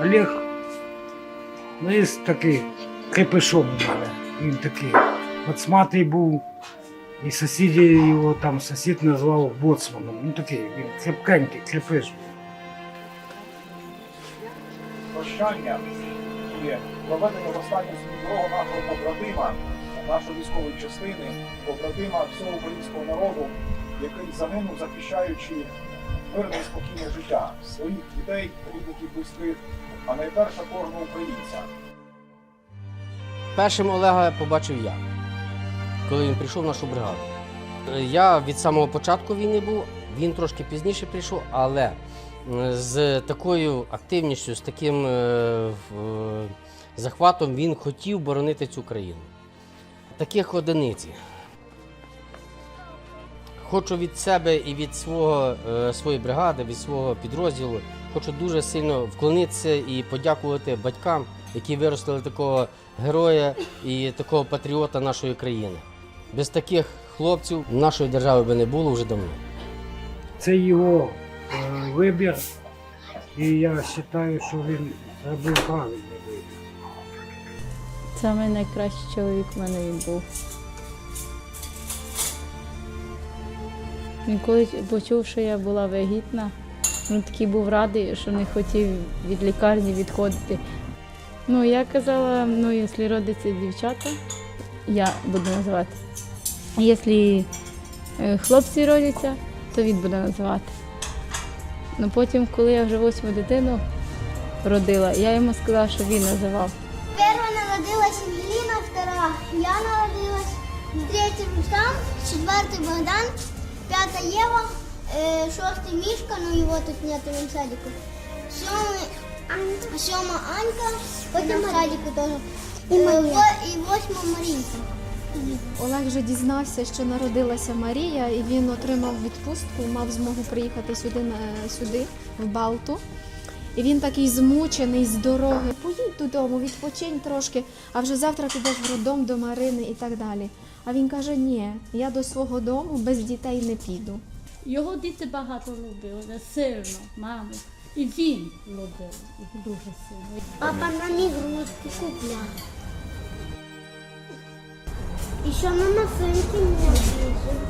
Олег, ну, є такий крепишом у мене. Він такий. Пацматий був. І сусіди його там сусід назвав боцманом. Ну такий, він крепкенький, крепиш був. прощання проведення в останню дорогу нашого побратима, нашої військової частини, побратима всього українського народу, який загинув, захищаючи мирне і спокійне життя своїх дітей, рідних близьких, а найперше кожного українця. Першим Олега побачив я, коли він прийшов в нашу бригаду. Е, Я від самого початку війни був, він трошки пізніше прийшов, але з такою активністю, з таким е, в- захватом він хотів боронити цю країну. Таких одиниць. Хочу від себе і від свого, е, своєї бригади, від свого підрозділу, хочу дуже сильно вклонитися і подякувати батькам, які виростили такого героя і такого патріота нашої країни. Без таких хлопців нашої держави би не було вже давно. Це його е, вибір. І я вважаю, що він зробив правильний вибір. Саме найкращий чоловік в мене він був. Він коли почув, що я була вагітна, він такий був радий, що не хотів від лікарні відходити. Ну, я казала, ну, якщо родиться дівчата, я буду називати. Якщо е, хлопці родяться, то він буде називати. Ну потім, коли я вже восьму дитину родила, я йому сказала, що він називав. Первая народилась Ангелина, вторая я народилась, третий Рустам, четвертый Богдан, пятая Ева, э, шестый Мишка, ну его тут нет, он в садику. Сёма, Сёма Анька, потом в садику тоже. И, и восьма Маринка. Олег вже дізнався, що народилася Марія, і він отримав відпустку, мав змогу приїхати сюди, на- сюди, в Балту. І він такий змучений з дороги. Поїдь додому, відпочинь трошки, а вже завтра підеш в роддом до Марини і так далі. А він каже: ні, я до свого дому без дітей не піду. Його діти багато любили, сильно, маму. І він любив дуже сильно. Папа нам игрушки куплял. Еще на машинке мне ездил.